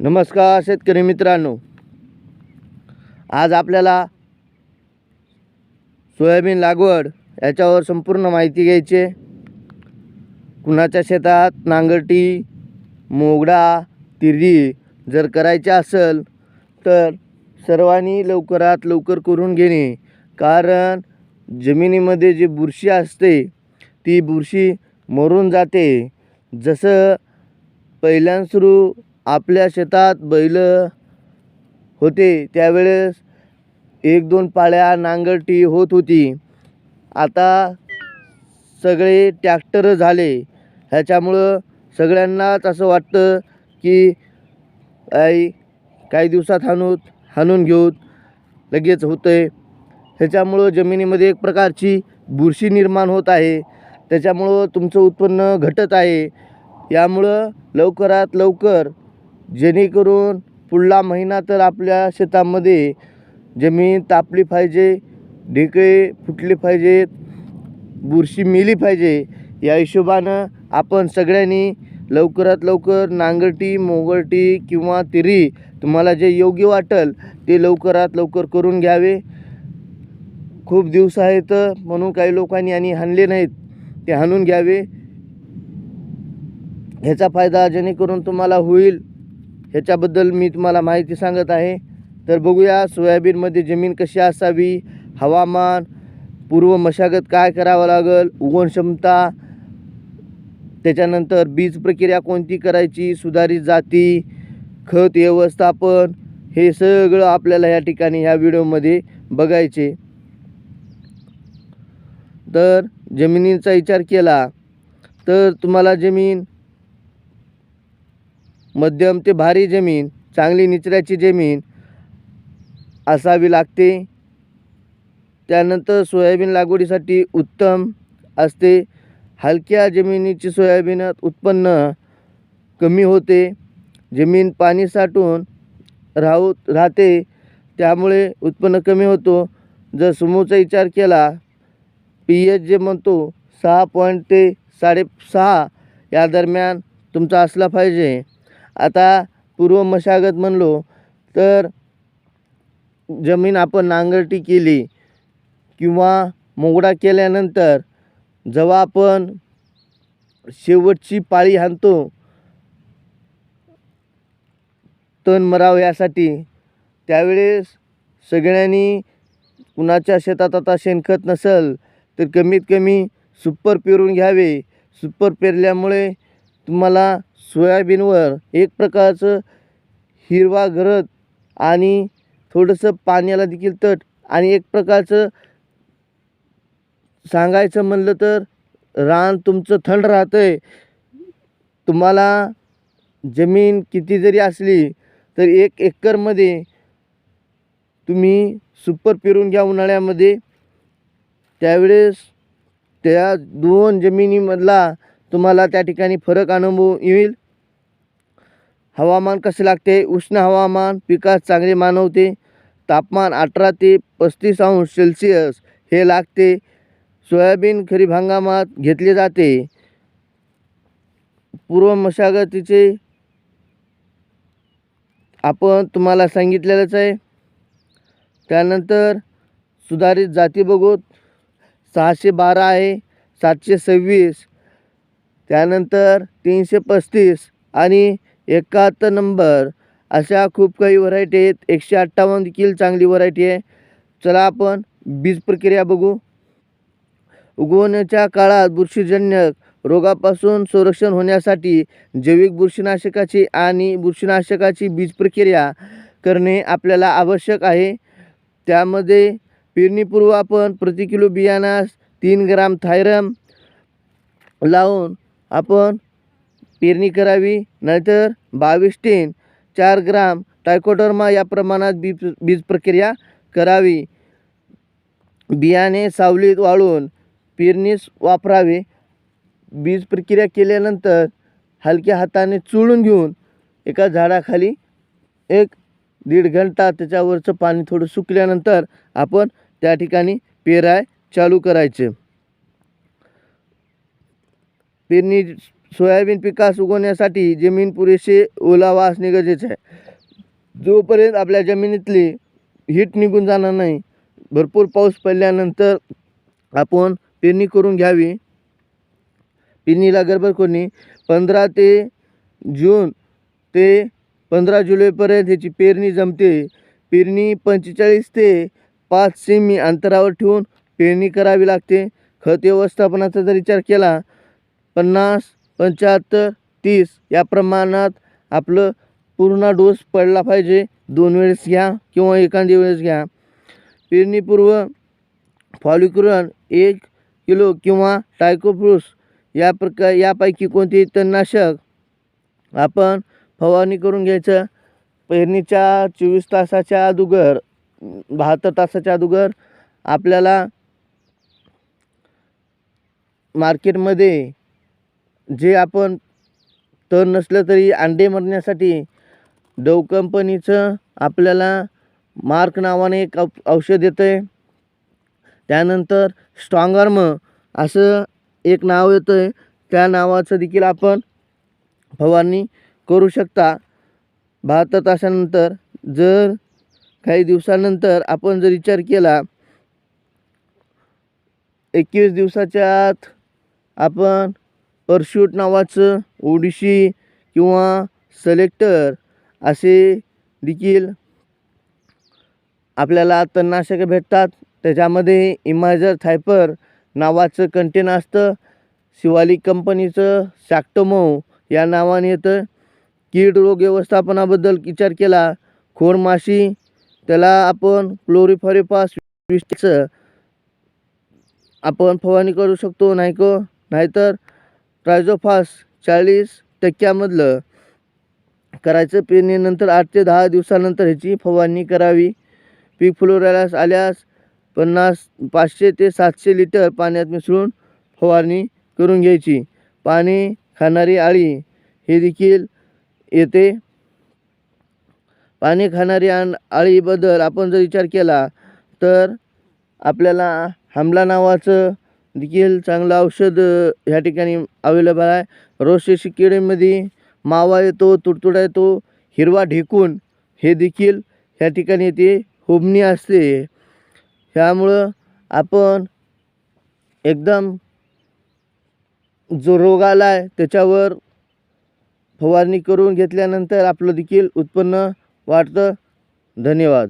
नमस्कार शेतकरी मित्रांनो. आज आपल्याला सोयाबीन लागवड याच्यावर संपूर्ण माहिती घ्यायची आहे. कुणाच्या शेतात नांगरटी मोगडा तिरी जर करायची असेल तर सर्वांनी लवकरात लवकर करून घेणे. कारण जमिनीमध्ये जी बुरशी असते ती बुरशी मरून जाते. जसं पहिल्यां सुरू आपल्या शेतात बैल होते त्यावेळेस एक दोन पाळ्या नांगरटी होत होती. आता सगळे टॅक्टर झाले. ह्याच्यामुळं सगळ्यांनाच असं वाटतं की आई काही दिवसात हाणूत हाणून घेऊत. लगेच होतं आहे ह्याच्यामुळं जमिनीमध्ये एक प्रकारची बुरशी निर्माण होत आहे. त्याच्यामुळं तुमचं उत्पन्न घटत आहे. यामुळं लवकरात लवकर जेणेकरून पुढला महिना तर आपल्या शेतामध्ये जमीन तापली पाहिजे ढेकळे फुटले पाहिजेत बुरशी मेली पाहिजे या हिशोबानं आपण सगळ्यांनी लवकरात लवकर नांगरटी मोगरटी किंवा तिरी तुम्हाला जे योग्य वाटेल ते लवकरात लवकर करून घ्यावे. खूप दिवस आहेत म्हणून काही लोकांनी आणि हाणले नाहीत ते हाणून घ्यावे. ह्याचा फायदा जेणेकरून तुम्हाला होईल. ह्याच्याबद्दल मी तुम्हाला माहिती सांगत आहे. तर बघूया सोयाबीनमध्ये जमीन कशी असावी? हवामान पूर्व मशागत काय करावं लागेल? उगवण क्षमता त्याच्यानंतर बीज प्रक्रिया कोणती करायची? सुधारित जाती खत व्यवस्थापन हे सगळं आपल्याला या ठिकाणी ह्या व्हिडिओमध्ये बघायचे. तर जमिनीचा विचार केला तर तुम्हाला जमीन मध्यम ते भारी जमीन चांगली निचऱ्याची जमीन असावी लागते. त्यानंतर सोयाबीन लागवडीसाठी उत्तम असते. हलक्या जमिनीची सोयाबीनात उत्पन्न कमी होते. जमीन पाणी साठून राहू राहते. त्यामुळे उत्पन्न कमी होतो. जर समूहचा विचार केला पी एच जे म्हणतो सहा पॉईंट ते साडेसहा या दरम्यान तुमचा असला पाहिजे. आता पूर्व मशागत म्हणलो तर जमीन आपण नांगरटी केली किंवा मोगडा केल्यानंतर जेव्हा आपण शेवटची पाळी हाणतो तण मराव यासाठी त्यावेळेस सगळ्यांनी कुणाच्या शेतात आता शेणखत नसेल तर कमीत कमी सुपर पेरून घ्यावे. सुपर पेरल्यामुळे तुम्हाला सोयाबीनवर एक प्रकारचं हिरवा घरत आणि थोडंसं पाण्याला देखील तट आणि एक प्रकारचं सांगायचं म्हणलं तर रान तुमचं थंड राहतं आहे तुम्हाला जमीन किती जरी असली तर एक एकरमध्ये तुम्ही सुपर पेरून घ्या उन्हाळ्यामध्ये. त्यावेळेस त्या दोन जमिनीमधला तुम्हाला त्या ठिकाणी फरक अनुभव येईल. हवामान कसे लागते? उष्ण हवामान पिकास चांगले मानवते. तापमान अठरा ते पस्तीस अंश सेल्सिअस हे लागते. सोयाबीन खरीप हंगामात घेतले जाते. पूर्व मशागतीचे आपण तुम्हाला सांगितलेलंच आहे. त्यानंतर सुधारित जाती बघूत. सहाशे बारा आहे सातशे सव्वीस. त्यानंतर तीनशे पस्तीस आणि एकाहत्तर नंबर. अशा खूप काही व्हरायटी आहेत. एकशे अठ्ठावन्न देखील चांगली व्हरायटी आहे. चला आपण बीज प्रक्रिया बघू. उगवण्याच्या काळात बुरशीजन्य रोगापासून संरक्षण होण्यासाठी जैविक बुरशीनाशकाची आणि बुरशीनाशकाची बीज प्रक्रिया करणे आपल्याला आवश्यक आहे. त्यामध्ये पेरणीपूर्व आपण प्रति किलो बियाणास तीन ग्राम थायरम लावून आपण पेरणी करावी. नाहीतर बावीस टेन चार ग्राम टायकोडर्मा या प्रमाणात बीज बीज प्रक्रिया करावी. बियाणे सावलीत वाळून पेरणीस वापरावे. बीज प्रक्रिया केल्यानंतर हलक्या हाताने चुळून घेऊन एका झाडाखाली एक दीड घंटा त्याच्यावरचं पाणी थोडं सुकल्यानंतर आपण त्या ठिकाणी पेराय चालू करायचे. पेरणी सोयाबीन पिकास उगवण्यासाठी जमीन पुरेसे ओलावा असणे गरजेचे आहे. जोपर्यंत आपल्या जमिनीतली हीट निघून जाणार नाही भरपूर पाऊस पडल्यानंतर आपण पेरणी करून घ्यावी. पेरणीला गडबड कोणी पंधरा ते जून ते पंधरा जुलैपर्यंत ह्याची पेरणी जमते. पेरणी पंचेचाळीस ते पाच सेमी अंतरावर ठेवून पेरणी करावी लागते. खत व्यवस्थापनाचा जर विचार केला पन्नास पंच्याहत्तर तीस या प्रमाणात आपलं पूर्ण डोस पडला पाहिजे. दोन वेळेस घ्या किंवा एखादी वेळेस घ्या. पेरणीपूर्व फॉलिक्युरन एक किलो किंवा टायकोप्रूस या प्रकार यापैकी कोणतेही तणनाशक आपण फवारणी करून घ्यायचं? पेरणीच्या चोवीस तासाच्या अगोदर बहात्तर तासाच्या अगोदर आपल्याला मार्केटमध्ये जे आपण तण नसलं तरी अंडे मरण्यासाठी डव कंपनीचं आपल्याला मार्क नावाने एक औ औषध येतं आहे त्यानंतर स्ट्रॉंगार्म असं एक नाव येतं आहे त्या नावाचं देखील आपण फवारणी करू शकता. बहात्तर तासानंतर जर काही दिवसानंतर आपण जर विचार केला एकवीस दिवसाच्या आत आपण परशूट नावाचं ओडिशी किंवा सलेक्टर असे देखील आपल्याला तणनाशकं भेटतात. त्याच्यामध्ये इमायझर थायपर नावाचं कंटेन असतं. शिवालिक कंपनीचं सॅक्टोमो या नावाने येतं. कीड रोग व्यवस्थापनाबद्दल विचार केला. खोडमाशी त्याला आपण क्लोरिफॉरिपास विष्टीचं आपण फवारणी करू शकतो. नाही को नाहीतर ट्रायझोफास चाळीस टक्क्यामधलं करायचं पेरणीनंतर आठ ते दहा दिवसानंतर ह्याची फवारणी करावी. पीक फुलोरायलास आल्यास पन्नास पाचशे ते सातशे लिटर पाण्यात मिसळून फवारणी करून घ्यायची. पाणी खाणारी आळी हे देखील येते. पाणी खाणारी आण आळीबद्दल आपण जर विचार केला तर आपल्याला हमला नावाचं देखील चांगलं औषध ह्या ठिकाणी अवेलेबल आहे. रोसेशी किडीमध्ये मावा येतो तुडतुडा येतो हिरवा ढेकून हे देखील ह्या ठिकाणी ते हुबणी असते. ह्यामुळं आपण एकदम जो रोग आला आहे त्याच्यावर फवारणी करून घेतल्यानंतर आपलं देखील उत्पन्न वाढतं. धन्यवाद.